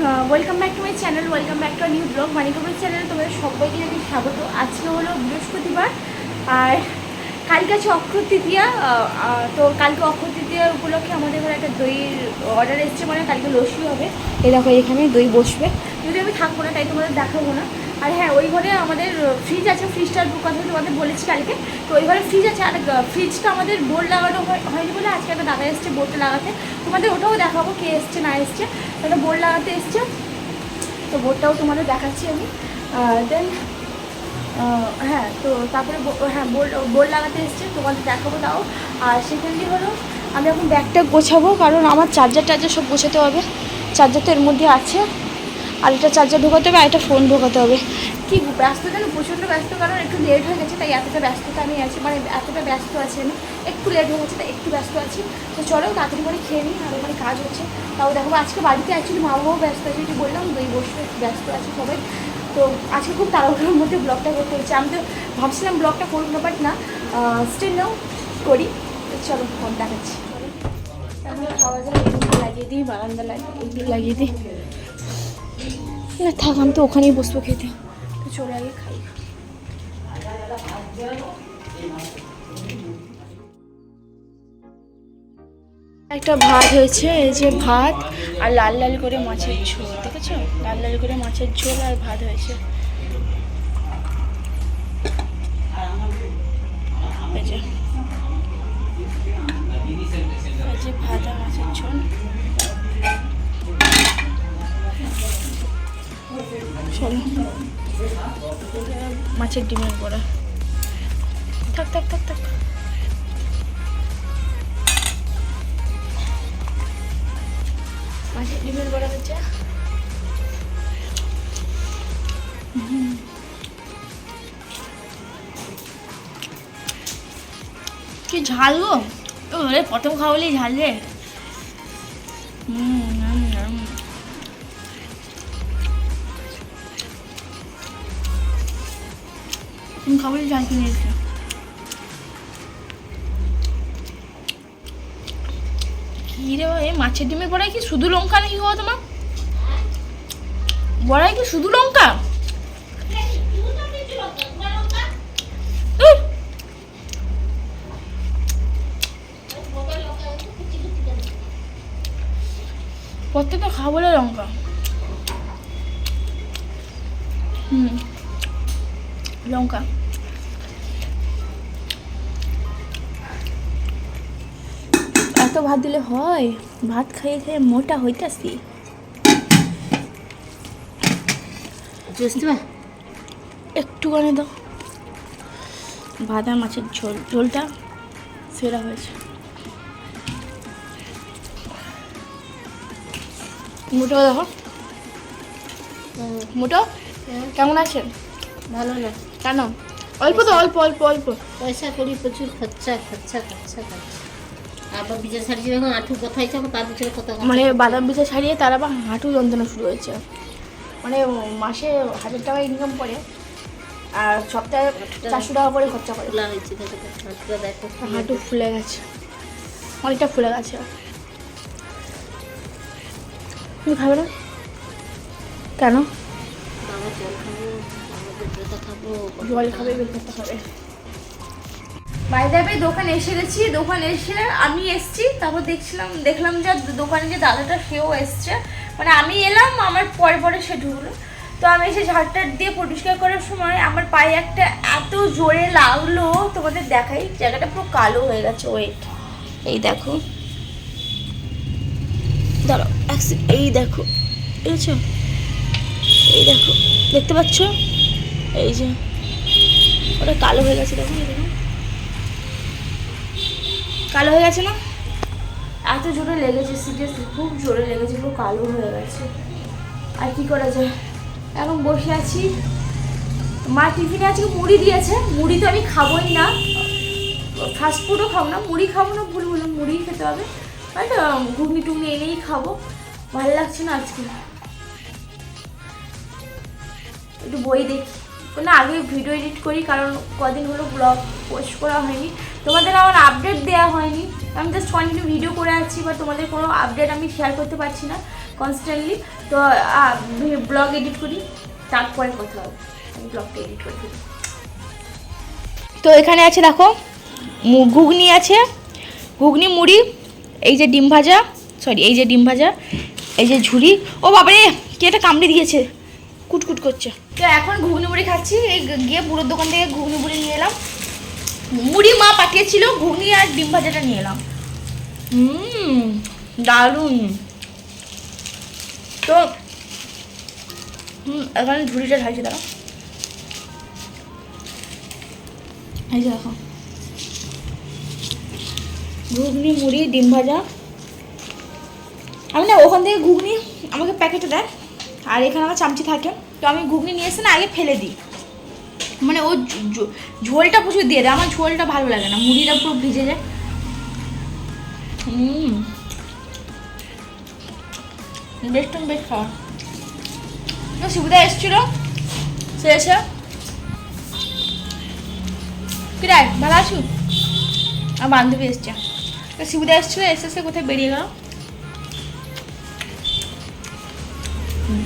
Welcome back to my channel welcome back to new vlog Manikpur চ্যানেলে তোমাদের সবাইকে জানি স্বাগত। আজকে হলো বৃহস্পতিবার, আর কালকে আছে অক্ষর তৃতীয়া তো কালকে অক্ষর তৃতীয়া উপলক্ষে আমাদের ঘরে একটা দইয়ের অর্ডার এসছে মানে কালকে লস্যি হবে। এই দেখো, এখানে দই বসবে। যদি আমি থাকব না, তাই তোমাদের দেখাবো না। আর হ্যাঁ ওই ঘরে আমাদের ফ্রিজ আছে ফ্রিজটার কথা তোমাদের বলেছি কালকে। তো ওই ঘরে ফ্রিজ আছে, আর ফ্রিজটা আমাদের বোর্ড লাগানো হয়নি বলে আজকে একটা দাদা এসছে বোর্ডটা লাগাতে। তোমাদের ওটাও দেখাবো, কে এসছে, না এসছে। একটা বোর্ড লাগাতে এসছে? তো বোর্ডটাও তোমাদের দেখাচ্ছি আমি। দেন হ্যাঁ তো তারপরে হ্যাঁ বোর্ড বোর্ড লাগাতে এসছে, তোমাদের দেখাবো তাও। আর সেখানে হলো? আমি এখন ব্যাগটা গোছাবো, কারণ আমার চার্জার টার্জার সব গোছাতে হবে। চার্জার তো এর মধ্যে আছে। আর এটা চার্জার ঢোকাতে হবে আর এটা ফোন ঢোকাতে হবে। কি ব্যস্ত যেন প্রচণ্ড ব্যস্ত কারণ একটু লেট হয়ে গেছে তাই এতটা ব্যস্ততা আমি আছি মানে এতটা ব্যস্ত আছি আমি। একটু লেট হয়ে গেছে তাই একটু ব্যস্ত আছি। তো চলো তাড়াতাড়ি করে খেয়ে নিই আর ওখানে কাজ হচ্ছে। তাও দেখো আজকে বাড়িতে অ্যাকচুয়ালি মা বাবাও ব্যস্ত আছে একটু বললাম দুই বসে একটু ব্যস্ত আছে সবাই। তো আজকে খুব তাড়াহুড়োর মধ্যে ব্লগটা করতে হচ্ছে। আমি তো ভাবছিলাম ব্লগটা করব না বাট না স্টিল নাও করি। তো চলো ফোন দেখাচ্ছি। খাওয়া যায় লাগিয়ে দিই বারান্দা লাগিয়ে লাগিয়ে দিই। না, থাক, আমি তো ওখানেই বসবো, খেতে। তো চলে আগে খাই। একটা ভাত হয়েছে, এই যে ভাত আর লাল লাল করে মাছের ঝোল, দেখেছ? লাল লাল করে মাছের ঝোল আর ভাত হয়েছে। ভাত আর মাছের ঝোল। মাছের ডিমের বড়া। থাক থাক থাক থাক। মাছের ডিমের বড়া হচ্ছে। কি ঝাল গো? প্রথম খাওয়ালেই ঝাল রে। হুম। খাবারই ঝাল কিনে এসছো কি রে ভাই মাছের ডিমের বড়াই কি শুধু লঙ্কা নাকি হওয়া তোমার বড়াই কি শুধু লঙ্কা! প্রত্যেকটা খাবারে লঙ্কা হুম লঙ্কা ভাত দিলে হয়। ভাত খাইয়ে খেয়ে মোটা হইতাছি। একটুখানি দাও। আর মাছের ঝোল। ঝোলটা সেরা হয়েছে। মুটো দেখো। মুটো কেমন আছেন? ভালো না। কেন? অল্প তো অল্প অল্প অল্প। পয়সা করি প্রচুর খরচা খরচা খরচা খরচা। আবার বিজয় শাড়ি যখন আঠু কথাই যাব তার ভিতরে কত মানে বাদাম বিছা ছাড়িয়ে তার আবার হাঁটু যন্ত্রণা শুরু হয়েছে। মানে মাসে হাজার টাকা ইনকাম করে আর সপ্তাহে চারশো টাকা করে খরচা করে। খোলা হয়েছে দেখো হাঁটুটা দেখো। হাঁটু ফুলে গেছে। অনেকটা ফুলে গেছে। তুমি খাবে না? কেন? জল খাব বেলপাতা খাব। ভাই দোকানে এসে গেছি, দোকানে এসে আমি এসছি, তারপর দেখছিলাম, দেখলাম যে দোকানে যে দাদাটা, সেও এসছে। মানে আমি এলাম, আমার পরে পরে সে ঢুকলো। তো আমি এসে ঝাড়টার দিয়ে পরিষ্কার করার সময় আমার পায়ে একটা এত জোরে লাগল, তোমাদের দেখাই, জায়গাটা পুরো কালো হয়ে গেছে ওয়েট এই দেখো। এক এই দেখো দেখেছ এই দেখো, দেখতে পাচ্ছ? এই যে, ওটা কালো হয়ে গেছে, দেখো, এই দেখো। কালো হয়ে গেছে না? এত জোরে লেগেছে সিরিয়াসলি খুব জোরে লেগেছে, পুরো কালো হয়ে গেছে। আর কি করা যায়? এখন বসে আছি। মা টিফিনে আজকে মুড়ি দিয়েছে। মুড়ি তো আমি খাবোই না। ফাস্ট ফুডও খাব না, মুড়ি খাব না, ভুল ভুল মুড়ি খেতে হবে। বাট ঘুগনি টুগনি এনেই খাব। ভালো লাগছে না আজকে। একটু বই দেখি। না, আগে ভিডিও এডিট করি, কারণ কদিন হলো ব্লগ পোস্ট করা হয়নি। তোমাদের আমার আপডেট দেওয়া হয়নি। আমি জাস্ট কন্টিনিউ ভিডিও করে আছি বা তোমাদের কোনো আপডেট আমি শেয়ার করতে পারছি না কনস্ট্যান্টলি তো ব্লগ এডিট করি তারপরে কথা হবে। আমি ব্লগটা এডিট করে ফেলি। তো এখানে আছে দেখো ঘুগনি আছে ঘুগনি মুড়ি এই যে ডিম ভাজা সরি এই যে ডিম ভাজা এই যে ঝুড়ি। ও বাবারে কে এটা কামড়ে দিয়েছে? কুটকুট করছে। তো এখন ঘুগনি মুড়ি খাচ্ছি এই গিয়ে বুড়োর দোকান থেকে ঘুগনি মুড়ি নিয়ে এলাম। মুড়ি মা পাঠিয়েছিল, ঘুগনি আর ডিম ভাজাটা নিয়ে এলাম। হুম, দারুণ। তো, হুম, এখানে ঝুড়িটা ঢালছে দাঁড়া এই যে দেখো। ঘুগনি, মুড়ি, ডিম ভাজা। আমি না, ওখান থেকে ঘুগনি আমাকে প্যাকেটে দেয়, আর এখানে আমার চামচি থাকে। তো আমি ঘুগনি নিয়ে এসে না আগে ফেলে দিই। মানে ও ঝোলটা প্রচুর দিয়ে দেয়, আমার ঝোলটা ভালো লাগে না, মুড়িটা পুরো ভিজে যায়। বেস্ট বেস্ট খাওয়া তো সুবিধা এসেছিল। সে এসে কিরাই ভালো আছো? আমার বান্ধবী এসছে। সুবিধা এসেছিল, এসে এসে কোথায় বেরিয়ে গেল?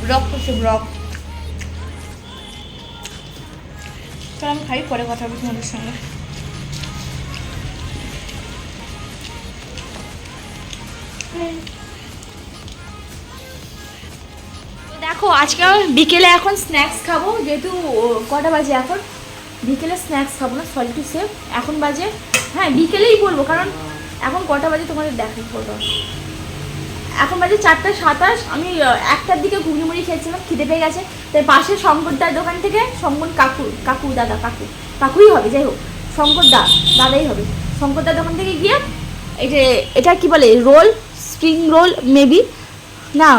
ব্লক করছে ব্লক চল, আমি খাই, পরে কথা বলছি তোমাদের সঙ্গে। দেখো, আজকে বিকেলে এখন স্ন্যাক্স খাব, যেহেতু কটা বাজে এখন? বিকেলে স্ন্যাক্স খাব না সরি টু সেভ এখন বাজে হ্যাঁ বিকেলেই বলব, কারণ এখন কটা বাজে তোমাদের দেখাই বলব এখন বাজে চারটা সাতাশ, আমি একটার দিকে ঘুগনি মুড়ি খেয়েছিলাম, খিদে পেয়ে গেছে। তাই পাশে শঙ্করদার দোকান থেকে শঙ্কর কাকু কাকু দাদা, কাকু, কাকুই হবে, যাই হোক, শঙ্কর দা, দাদাই হবে। শঙ্করদার দোকান থেকে গিয়ে, এই যে, এটা কি বলে, রোল, স্প্রিং রোল, মেবি? না।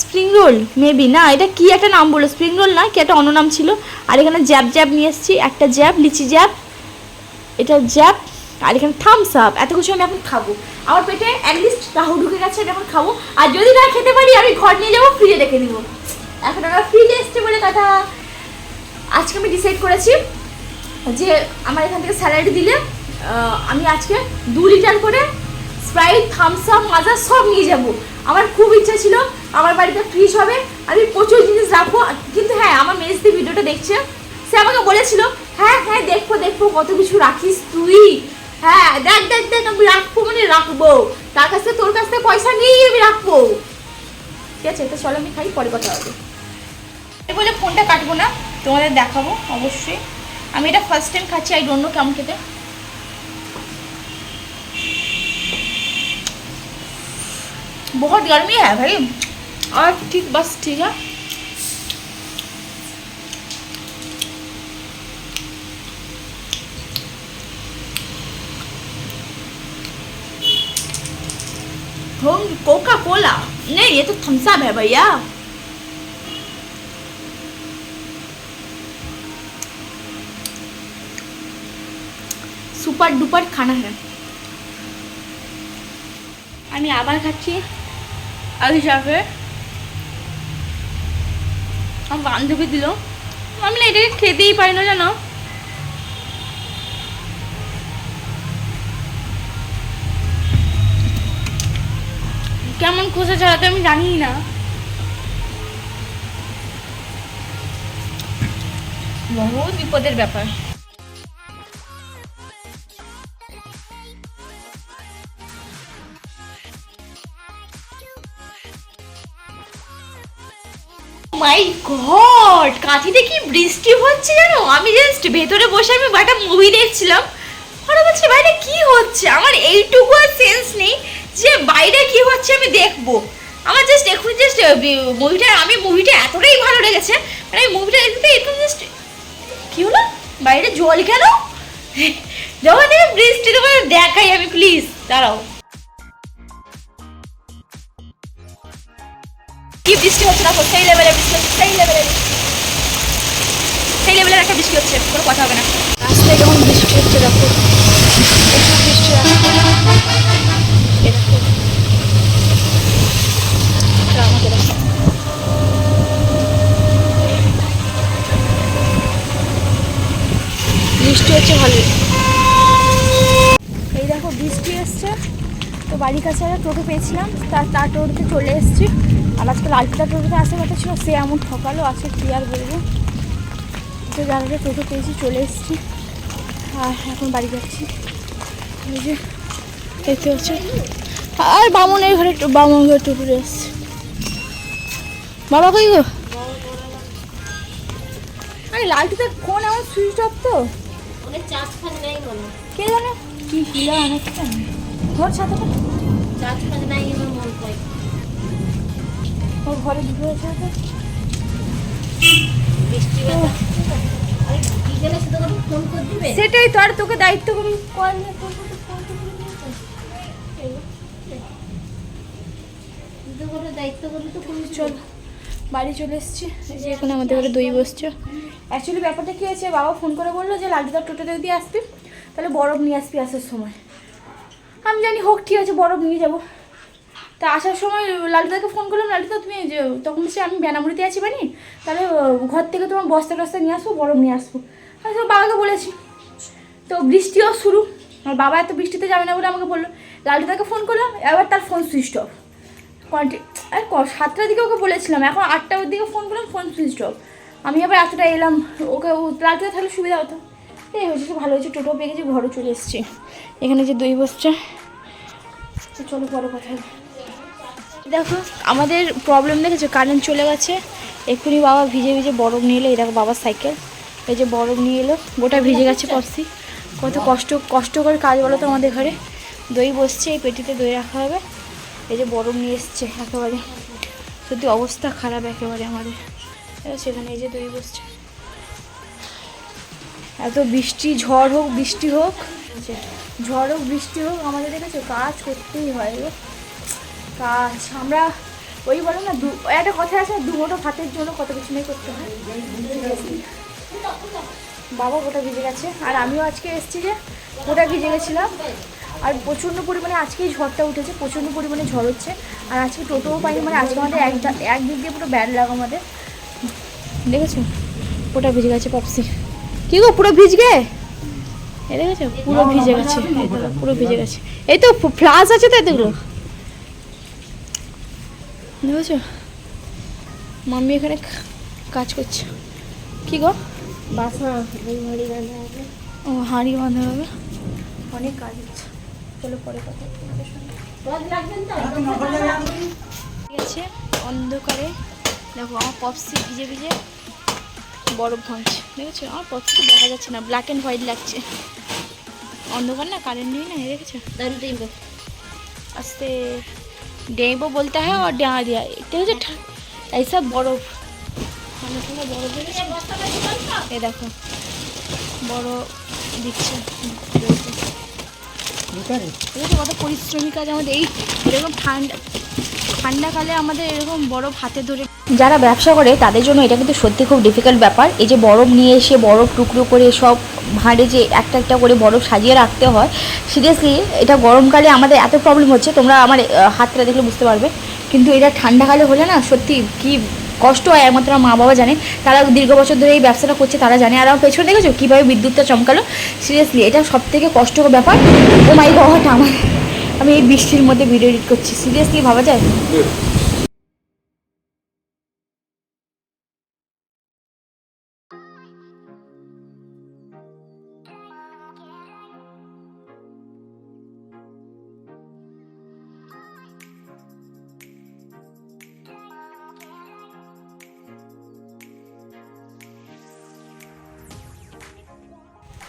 স্প্রিং রোল, মেবি, না, এটা কি একটা নাম বলল? স্প্রিং রোল না, কি একটা অন্য নাম ছিল? আর এখানে জ্যাব জ্যাব নিয়ে এসেছি, একটা জ্যাব, লিচি জ্যাব, এটা জ্যাব, আর এখানে থামস আপ এত কিছু আমি এখন খাব। আমার পেটে অ্যাটলিস্ট রাহু ঢুকে গেছে এখন খাব। আর যদি না খেতে পারি, আমি ঘর নিয়ে যাব ফ্রিজে রেখে দিব। এখন আমার ফ্রিজে এসছে বলে কথা। আজকে আমি ডিসাইড করেছি যে আমার এখান থেকে স্যালারি দিলে আমি আজকে দু লিটার করে স্প্রাইট থামস আপ মাজা সব নিয়ে যাব। আমার খুব ইচ্ছা ছিল, আমার বাড়িতে ফ্রিজ হবে আমি প্রচুর জিনিস রাখব। কিন্তু হ্যাঁ আমার মেজদি ভিডিওটা দেখছে। সে আমাকে বলেছিল হ্যাঁ হ্যাঁ দেখব দেখব, কত কিছু রাখিস তুই? হ্যাঁ দেখ দেখ দেখ আমি রাখবো মানে রাখবো তার কাছ থেকে তোর কাছ থেকে পয়সা নিয়েই আমি রাখবো ঠিক আছে তো চলো আমি খাই পরে কথা হবে এই বলে ফোনটা কাটবো না তোমাদের দেখাবো অবশ্যই আমি এটা ফার্স্ট টাইম খাচ্ছি আই ডোন্ট নো কেমন খেতে बहुत गर्मी है भाई और ठीक बस ठीक है कोका कोला नहीं ये तो थम्सअप है भैया সুপার ডুপার খানা হ্যাঁ আমি আবার খাচ্ছি অভিশাপে আমার বান্ধবী দিল আমি না এটাকে খেতেই পারি না জানো কেমন খোসা ছাড়াতে আমি জানি না। বহুত বিপদের ব্যাপার। মাই গড কাঁথিতে কি বৃষ্টি হচ্ছে জানো? আমি জাস্ট ভেতরে বসে আমি একটা মুভি দেখছিলাম। হঠাৎ বলছি বাইরে কি হচ্ছে? আমার এইটুকু আর সেন্স নেই। যে বাইরে কি হচ্ছে আমি দেখব। আমার জাস্ট এখন জাস্ট মুভিটা আমি মুভিটা এতটাই ভালো লেগেছে মানে আমি মুভিটা দেখতে এরকম জাস্ট কি হলো? বাইরে জল কেন? যখন দেখে বৃষ্টি তোমার দেখাই আমি প্লিজ দাঁড়াও। কি বৃষ্টি হচ্ছে দেখো, সেই লেভেলের বৃষ্টি হচ্ছে, সেই লেভেলের সেই লেভেলের একটা বৃষ্টি হচ্ছে, কোনো কথা হবে না। রাস্তায় যখন বৃষ্টি হচ্ছে দেখো বৃষ্টি বৃষ্টি হচ্ছে ভালো এই দেখো, বৃষ্টি এসছে। তো বাড়ির কাছে একটা টোটো পেয়েছিলাম, তার তার টোটোতে চলে এসেছি। আর আজকে লালপিটা টোটোতে আসার কথা ছিল, সে এমন ঠকালো, আজকে কী আর বলব? তো যার টোটো পেয়েছি, চলে এসেছি। আর এখন বাড়ি যাচ্ছি। এই যে, দেখতে হচ্ছে আর বামনের ঘরে বামন ঘরে টোটো এসছে বাবা কই গো? আরে লালটুতে ফোন আমার সুইচ অফ তো। অনেক চার্জ ফাজ নেই মনে কে জানে? কি হিলা আনাচ্ছে ঘর ছাতাটা চার্জ ফাজ নাই আমার মন ঘরে ঢুকে আছে। বৃষ্টি বাতাস আরে বিকেলে শুধু ফোন করে দিবে। সেটাই তো আর তোকে দায়িত্ব করি। কল চল বাড়ি চলে এসেছি। যে এখন আমাদের ঘরে দই বসছে। অ্যাকচুয়ালি ব্যাপারটা কী হয়েছে বাবা ফোন করে বলল যে লালটুদার টোটোতে যদি আসবি তাহলে বরফ নিয়ে আসবি আসার সময়। আমি জানি হোক ঠিক আছে বরফ নিয়ে যাব। তা আসার সময় লালটুদাকে ফোন করলাম লালটুদা তুমি যে তখন বলছে আমি বেনামুড়িতে আছি বানি তাহলে ঘর থেকে তোমার বস্তা টস্তা নিয়ে আসব বরফ নিয়ে আসব। আমি তো বাবাকে বলেছি। তো বৃষ্টিও শুরু। আমার বাবা এত বৃষ্টিতে যাবে না বলে আমাকে বলল। লালটুদাকে ফোন করলাম এবার তার ফোন সুইচ অফ কোয়ান্টি আর সাতটার দিকে ওকে বলেছিলাম, এখন আটটার দিকে ফোন করলাম ফোন সুইচ অফ আমি আবার এতটা এলাম, ওকে, ও রাতে থাকলে সুবিধা হতো। এই হয়েছে ভালো হয়েছে, টোটো পেয়ে গেছি, ঘরে চলে এসেছি। এখানে যে দই বসছে চলো পরে কথা দেখো, আমাদের প্রবলেম দেখেছ? কারেন্ট চলে গেছে, এক্ষুনি বাবা ভিজে ভিজে বরফ নিয়ে এলো, এই দেখো বাবার সাইকেল এই যে বরফ নিয়ে এলো, গোটা ভিজে গেছে পপসি। কত কষ্ট কষ্ট করে কাজ বলো তো আমাদের ঘরে। দই বসছে, এই পেটিতে দই রাখা হবে। এই যে বরফ নিয়ে এসছে একেবারে। সত্যি অবস্থা খারাপ একেবারে আমাদের। সেখানে এই যে দই বসছে। এত বৃষ্টি, ঝড় হোক, বৃষ্টি হোক যে ঝড় হোক, বৃষ্টি হোক, আমাদের দেখেছ কাজ করতেই হয় গো। কাজ, আমরা ওই বলো না, দু, একটা কথা আছে, দু মুঠো ভাতের জন্য কত কিছু নেই করতে হয়। বাবা গোটা ভিজে গেছে। আর আমিও আজকে এসেছি যে গোটা ভিজে গেছিলাম। আর প্রচণ্ড পরিমাণে আজকেই ঝড়টা উঠেছে প্রচণ্ড পরিমাণে ঝড় হচ্ছে। আর আজকে টোটোও পাইনি মানে আজকে আমাদের এক এক দিক দিয়ে পুরো ব্যাড লাগ আমাদের। দেখেছ? ওটা ভিজে গেছে পপসি। কি গো পুরো ভিজগে দেখেছ? পুরো ভিজে গেছে। পুরো ভিজে গেছে। এই তো ফ্লাস আছে তো এতগুলো। দেখেছ? মাম্মি এখানে কাজ করছে। কি গো? বাসা ও হাঁড়ি বাঁধা হবে। অনেক কাজ হচ্ছে। চলো পরে কথা অন্ধকারে। দেখো আমার পপসি ভিজে ভিজে বরফ ভাঙছে। দেখেছ? আমার পপসি দেখা যাচ্ছে না। ব্ল্যাক অ্যান্ড হোয়াইট লাগছে। অন্ধকার না? কারেন্ট নেই না? দেখেছ? আস্তে। ডেবো বলতে হয় আর ডেঁয়া দেওয়া এটা হচ্ছে সব বরফ। ঠান্ডা ঠান্ডা বরফ। এ দেখো। বড় দিচ্ছে। কত পরিশ্রমী আমাদের এই এরকম ঠান্ডা, ঠান্ডাকালে আমাদের এরকম বরফ হাতে ধরে যারা ব্যবসা করে, তাদের জন্য এটা কিন্তু সত্যি খুব ডিফিকাল্ট ব্যাপার। এই যে বরফ নিয়ে এসে বরফ টুকরো করে সব ভাঁড়ে যে একটা একটা করে বরফ সাজিয়ে রাখতে হয় সিরিয়াসলি এটা গরমকালে আমাদের এত প্রবলেম হচ্ছে, তোমরা আমার হাতটা দেখলে বুঝতে পারবে। কিন্তু এটা ঠান্ডাকালে হলে না সত্যি কি কষ্ট হয়, একমাত্র মা বাবা জানে। তারা দীর্ঘ বছর ধরে এই ব্যবসাটা করছে, তারা জানে। আর আমার পেছনে দেখেছ কীভাবে বিদ্যুৎটা চমকালো? সিরিয়াসলি এটা সব থেকে কষ্টকর ব্যাপার। ও মাই বাবাটা আমার আমি এই বৃষ্টির মধ্যে ভিডিও এডিট করছি। সিরিয়াসলি ভাবা যায়?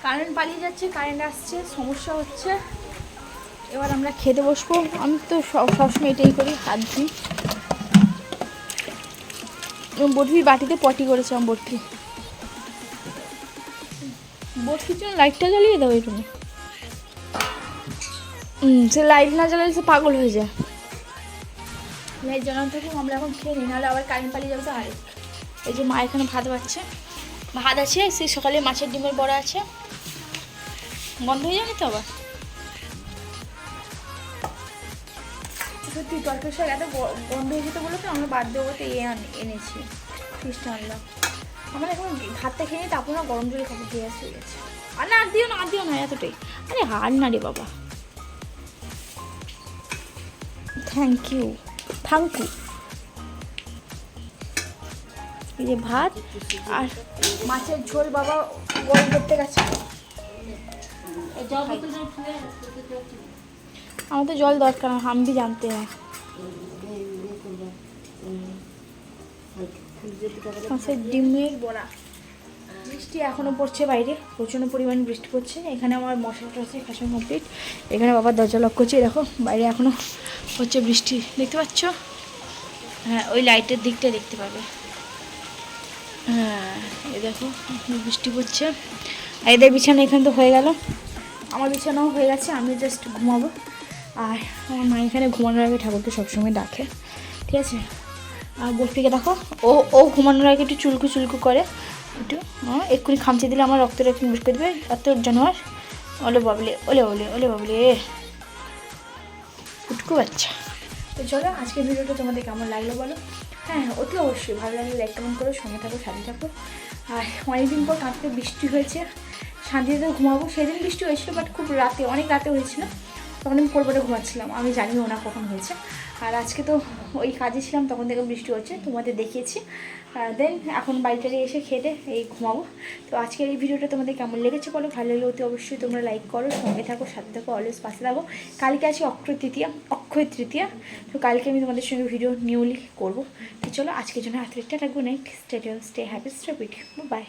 কারেন্ট পালিয়ে যাচ্ছে কারেন্ট আসছে সমস্যা হচ্ছে। এবার আমরা খেতে বসবো। আমি তো সব সবসময় এটাই করি হাত এবং বটফির বাটিতে পটি করেছে আমার বটফি বটফির জন্য লাইটটা জ্বালিয়ে দাও এই রুমে হুম সে লাইট না জ্বালালে সে পাগল হয়ে যায়। লাইট জ্বালানো থাকুক আমরা এখন খেয়ে নিই নাহলে আবার কারেন্ট পালিয়ে যাবে তো আরেক। এই যে মা এখানে ভাত বাচ্ছে ভাত আছে, সেই সকালে মাছের ডিমের বড়া আছে। বন্ধ হয়ে যাবে তো আবার? সত্যি তরকারি শাক এত গন্ধ হয়ে যেতে বলে তো, আমরা বাদ দেবো তো এ এনেছি ফিসটা আনলাম। আমরা এখন ভাতটা খেয়ে নিই তারপর না গরম জলে খাব গ্যাস হয়ে গেছে। আর না, আর দিও না, আর দিও না, এতটাই। আরে হার না রে বাবা। থ্যাংক ইউ থ্যাংক ইউ এই যে ভাত আর মাছের ঝোল বাবা গরম করতে গেছে। আমাদের জল দরকার আমি জানতে হয়। মাছের ডিমের বড়া। বৃষ্টি এখনও পড়ছে বাইরে, প্রচণ্ড পরিমাণে বৃষ্টি পড়ছে। এখানে আমার মশলা টসে ফ্যাশন কমপ্লিট। এখানে বাবার দরজা লক করছে, দেখো, বাইরে এখনও হচ্ছে বৃষ্টি। দেখতে পাচ্ছ? হ্যাঁ ওই লাইটের দিকটা দেখতে পাবে। হ্যাঁ দেখো বৃষ্টি পড়ছে। এদের বিছানা এখানে তো হয়ে গেল। আমার বিছানাও হয়ে গেছে, আমি জাস্ট ঘুমাবো। আর আমার মা এখানে ঘুমানোর আগে ঠাকুরকে সবসময় ডাকে, ঠিক আছে? আর বর্ফিকে দেখো, ও ও ঘুমানোর আগে একটু চুলকু চুলকু করে, একটু এক্ষুনি খামচে দিলে আমার রক্তটা একটু মিস করে দেবে এত জানোয়ার। ওলে বাবলে, ওলে ওলে ওলে বাবলে। উটকু বাচ্চা। তো চলো, আজকের ভিডিওটা তোমাদের কেমন লাগল বলো? হ্যাঁ অতি অবশ্যই। ভালো লাগলে লাইক কমেন্ট করো, সঙ্গে থাকো, সাথে থাকো। আর অনেকদিন পর কাঁদতে বৃষ্টি হয়েছে। শান্তিতে ঘুমাবো। সেদিন বৃষ্টি হয়েছিল বাট খুব রাতে, অনেক রাতে হয়েছিল। তখন আমি কোলবাটে ঘুমাচ্ছিলাম। আমি জানিও না কখন হয়েছে। আর আজকে তো ওই কাজে ছিলাম, তখন থেকে বৃষ্টি হচ্ছে, তোমাদের দেখিয়েছি। দেন এখন বাড়িটারে এসে খেতে এই ঘুমাবো। তো আজকের এই ভিডিওটা তোমাদের কেমন লেগেছে বলো? ভালো লাগলে অতি অবশ্যই তোমরা লাইক করো, সঙ্গে থাকো, সাথে থাকো অলওয়েজ পাশে থাকো। কালকে আছে অক্ষয় তৃতীয়া অক্ষয় তৃতীয়া। তো কালকে আমি তোমাদের সঙ্গে ভিডিও নিউলি করব। তো চলো আজকের জন্য একটা রাখব night stay stay happy stay bye